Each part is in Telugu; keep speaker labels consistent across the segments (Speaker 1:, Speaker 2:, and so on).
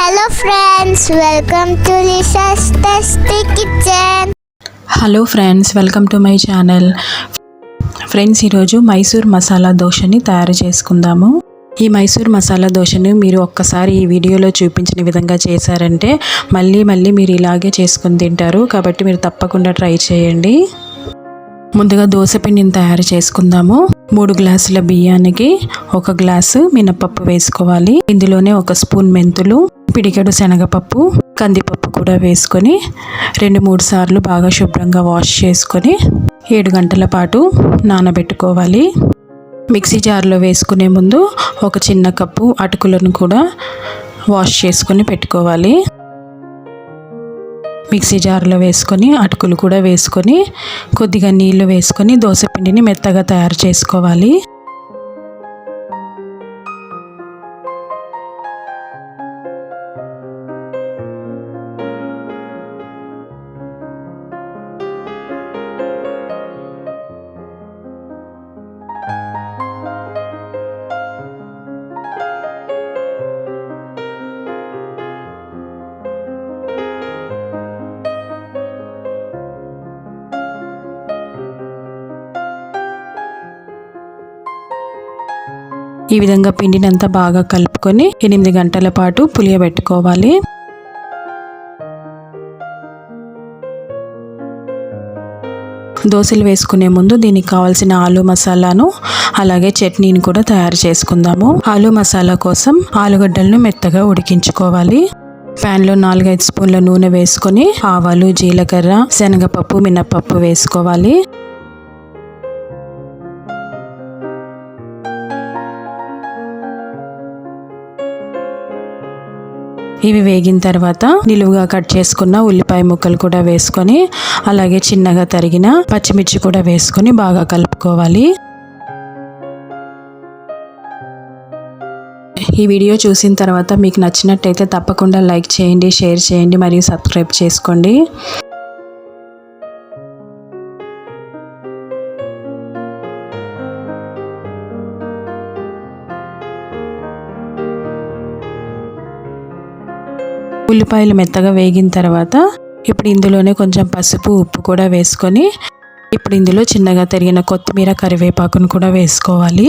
Speaker 1: Hello friends welcome to tasty kitchen
Speaker 2: hello friends welcome to my channel friends ఈరోజు మైసూర్ మసాలా దోశని తయారు చేసుకుందాము. ఈ మైసూర్ మసాలా దోశను మీరు ఒక్కసారి ఈ వీడియోలో చూపించిన విధంగా చేశారంటే మళ్ళీ మళ్ళీ మీరు ఇలాగే చేసుకుని తింటారు. కాబట్టి మీరు తప్పకుండా ట్రై చేయండి. ముందుగా దోశ పిండిని తయారు చేసుకుందాము. మూడు గ్లాసుల బియ్యానికి ఒక గ్లాసు మినపప్పు వేసుకోవాలి. ఇందులోనే ఒక స్పూన్ మెంతులు పిడికెడు శనగపప్పు కందిపప్పు కూడా వేసుకొని రెండు మూడు సార్లు బాగా శుభ్రంగా వాష్ చేసుకొని ఏడు గంటల పాటు నానబెట్టుకోవాలి. మిక్సీ జార్లో వేసుకునే ముందు ఒక చిన్న కప్పు అటుకులను కూడా వాష్ చేసుకొని పెట్టుకోవాలి. మిక్సీ జార్లో వేసుకొని అటుకులు కూడా వేసుకొని కొద్దిగా నీళ్ళు వేసుకొని దోశ పిండిని మెత్తగా తయారు చేసుకోవాలి. ఈ విధంగా పిండిని అంతా బాగా కలుపుకొని ఎనిమిది గంటల పాటు పులియబెట్టుకోవాలి. దోశలు వేసుకునే ముందు దీనికి కావాల్సిన ఆలు మసాలాను అలాగే చట్నీని కూడా తయారు చేసుకుందాము. ఆలు మసాలా కోసం ఆలుగడ్డలను మెత్తగా ఉడికించుకోవాలి. ప్యాన్లో నాలుగైదు స్పూన్ల నూనె వేసుకొని ఆవాలు జీలకర్ర శనగపప్పు మినప్పప్పు వేసుకోవాలి. ఇవి వేగిన తర్వాత నిలువుగా కట్ చేసుకున్న ఉల్లిపాయ ముక్కలు కూడా వేసుకొని అలాగే చిన్నగా తరిగిన పచ్చిమిర్చి కూడా వేసుకొని బాగా కలుపుకోవాలి. ఈ వీడియో చూసిన తర్వాత మీకు నచ్చినట్టయితే తప్పకుండా లైక్ చేయండి షేర్ చేయండి మరియు సబ్స్క్రైబ్ చేసుకోండి. ఉల్లిపాయలు మెత్తగా వేగిన తర్వాత ఇప్పుడు ఇందులోనే కొంచెం పసుపు ఉప్పు కూడా వేసుకొని ఇప్పుడు ఇందులో చిన్నగా తరిగిన కొత్తిమీర కరివేపాకును కూడా వేసుకోవాలి.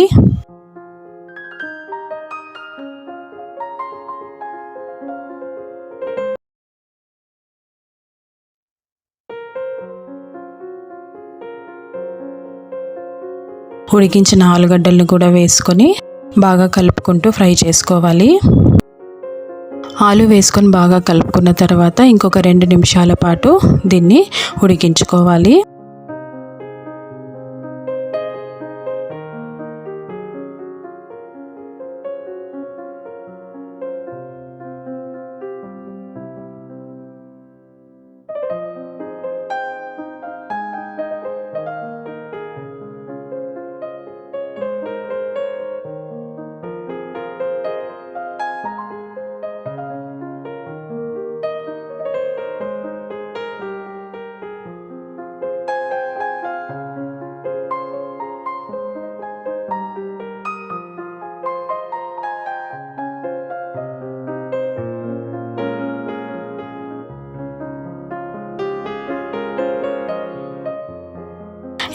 Speaker 2: ఉడికించిన ఆలుగడ్డలను కూడా వేసుకొని బాగా కలుపుకుంటూ ఫ్రై చేసుకోవాలి. ఆలు వేసుకొని బాగా కలుపుకున్న తర్వాత ఇంకొక రెండు నిమిషాల పాటు దీన్ని ఉడికించుకోవాలి.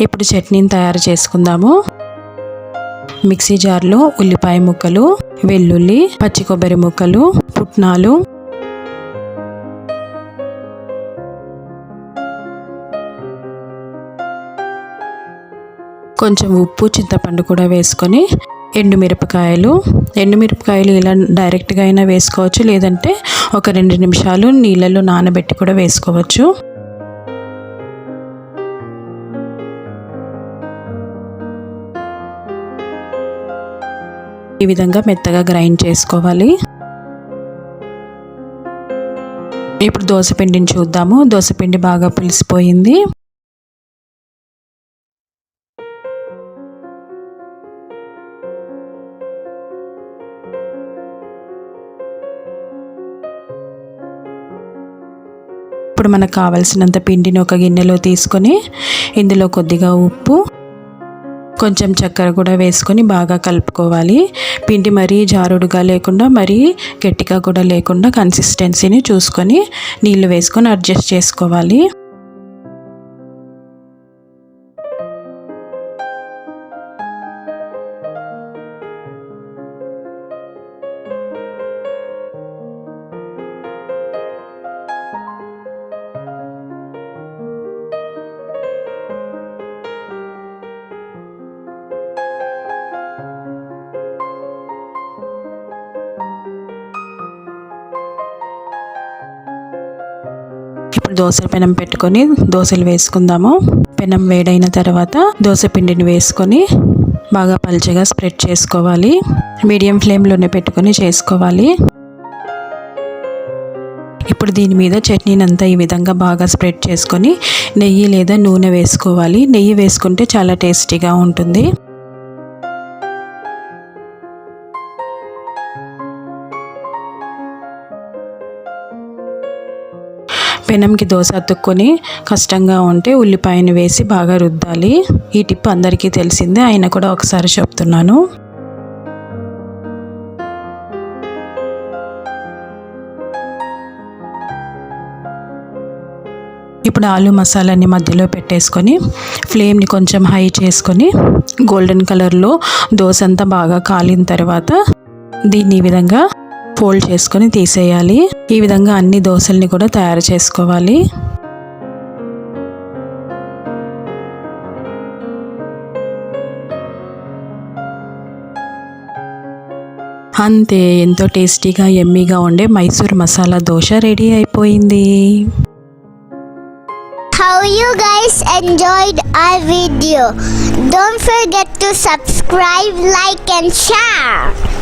Speaker 2: ఇప్పుడు చట్నీని తయారు చేసుకుందాము. మిక్సీ జార్లో ఉల్లిపాయ ముక్కలు వెల్లుల్లి పచ్చి కొబ్బరి ముక్కలు పుట్నాలు. కొంచెం ఉప్పు చింతపండు కూడా వేసుకొని ఎండుమిరపకాయలు. ఎండుమిరపకాయలు ఇలా డైరెక్ట్గా అయినా వేసుకోవచ్చు లేదంటే ఒక రెండు నిమిషాలు నీళ్ళలో నానబెట్టి కూడా వేసుకోవచ్చు. ఈ విధంగా మెత్తగా గ్రైండ్ చేసుకోవాలి. ఇప్పుడు దోశపిండిని చూద్దాము. దోశపిండి బాగా పులిసిపోయింది. ఇప్పుడు మనకు కావలసినంత పిండిని ఒక గిన్నెలో తీసుకొని ఇందులో కొద్దిగా ఉప్పు కొంచెం చక్కెర కూడా వేసుకొని బాగా కలుపుకోవాలి. పిండి మరీ జారుడుగా లేకుండా మరీ గట్టిగా కూడా లేకుండా కన్సిస్టెన్సీని చూసుకొని నీళ్ళు వేసుకొని అడ్జస్ట్ చేసుకోవాలి. ఇప్పుడు దోశ పెనం పెట్టుకొని దోశలు వేసుకుందాము. పెనం వేడైన తర్వాత దోశ పిండిని వేసుకొని బాగా పల్చగా స్ప్రెడ్ చేసుకోవాలి. మీడియం ఫ్లేమ్లోనే పెట్టుకొని చేసుకోవాలి. ఇప్పుడు దీని మీద చట్నీని అంతా ఈ విధంగా బాగా స్ప్రెడ్ చేసుకొని నెయ్యి లేదా నూనె వేసుకోవాలి. నెయ్యి వేసుకుంటే చాలా టేస్టీగా ఉంటుంది. పెనంకి దోశ అతుక్కొని కష్టంగా ఉంటే ఉల్లిపాయను వేసి బాగా రుద్దాలి. ఈ టిప్ అందరికీ తెలిసిందే అయినా కూడా ఒకసారి చెప్తున్నాను. ఇప్పుడు ఆలు మసాలాని మధ్యలో పెట్టేసుకొని ఫ్లేమ్ని కొంచెం హై చేసుకొని గోల్డెన్ కలర్లో దోశ అంతా బాగా కాలిన తర్వాత దీన్ని ఈ విధంగా ఫోల్డ్ చేసుకొని తీసేయాలి ఈ విధంగా అన్ని దోశల్ని కూడా తయారు చేసుకోవాలి అంతే ఎంతో టేస్టీగా ఎమ్మీగా ఉండే మైసూర్ మసాలా దోశ రెడీ అయిపోయింది
Speaker 1: How you guys enjoyed our video. Don't forget to subscribe, like and share.